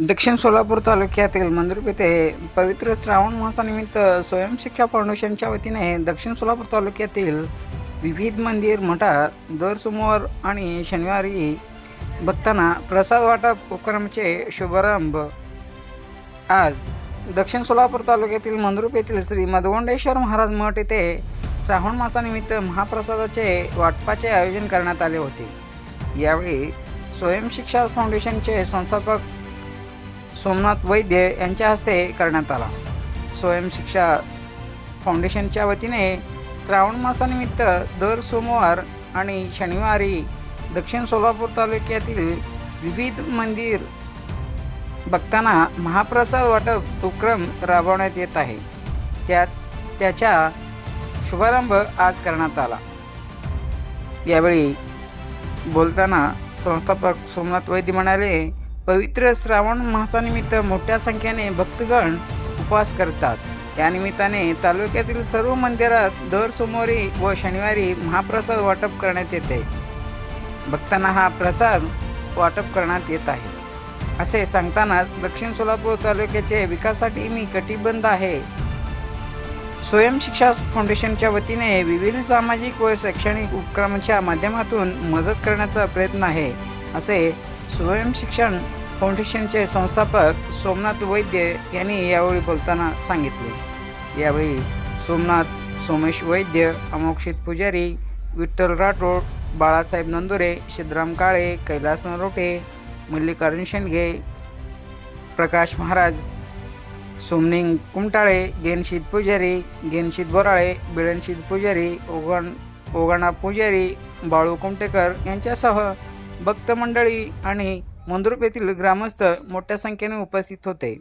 दक्षिण सोलापूर तालुक्यातील मंद्रुप येथे पवित्र श्रावण मासानिमित्त स्वयंशिक्षा फाउंडेशनच्या वतीने दक्षिण सोलापूर तालुक्यातील विविध मंदिर मठात दर सोमवार आणि शनिवारी भक्तांना प्रसाद वाटप उपक्रमाचे शुभारंभ. आज दक्षिण सोलापूर तालुक्यातील मंद्रुप येथील श्री मधवंडेश्वर महाराज मठ येथे श्रावण मासानिमित्त महाप्रसादाचे वाटपाचे आयोजन करण्यात आले होते. यावेळी स्वयंशिक्षा फाउंडेशनचे संस्थापक सोमनाथ वैद्य यांच्या हस्ते करण्यात आला. स्वयंशिक्षा फाउंडेशनच्या वतीने श्रावण मासानिमित्त दर सोमवार आणि शनिवारी दक्षिण सोलापूर तालुक्यातील विविध मंदिर भक्तांना महाप्रसाद वाटप उपक्रम राबवण्यात येत आहे. त्याच त्याच्या शुभारंभ आज करण्यात आला. यावेळी बोलताना संस्थापक सोमनाथ वैद्य म्हणाले पवित्र श्रावण मासानिमित्त मोठ्या संख्येने भक्तगण उपवास करतात. त्यानिमित्ताने तालुक्यातील सर्व मंदिरात दर सोमवारी व शनिवारी महाप्रसाद वाटप करण्यात येते. भक्तांना हा प्रसाद वाटप करण्यात येत आहे. असे सांगतानाच दक्षिण सोलापूर तालुक्याचे विकासासाठी मी कटिबद्ध आहे. स्वयंशिक्षा फाउंडेशनच्या वतीने विविध सामाजिक व शैक्षणिक उपक्रमांच्या माध्यमातून मदत करण्याचा प्रयत्न आहे असे स्वयंशिक्षण फाउंडेशनचे संस्थापक सोमनाथ वैद्य यांनी यावेळी बोलताना सांगितले. यावेळी सोमनाथ सोमेश वैद्य अमोक्षित पुजारी विठ्ठल राठोड बाळासाहेब नंदुरे सिद्धराम काळे कैलास नरोटे मल्लिकार्जुन शेंडगे प्रकाश महाराज सोमनिंग कुमटाळे गेनशीत पुजारी गेनशीत बोराळे बिळनशीत पुजारी ओगण ओगणा पुजारी बाळू कुमटेकर यांच्यासह भक्त मंडळी आणि मंद्रुप येथील ग्रामस्थ मोठ्या संख्येने उपस्थित होते.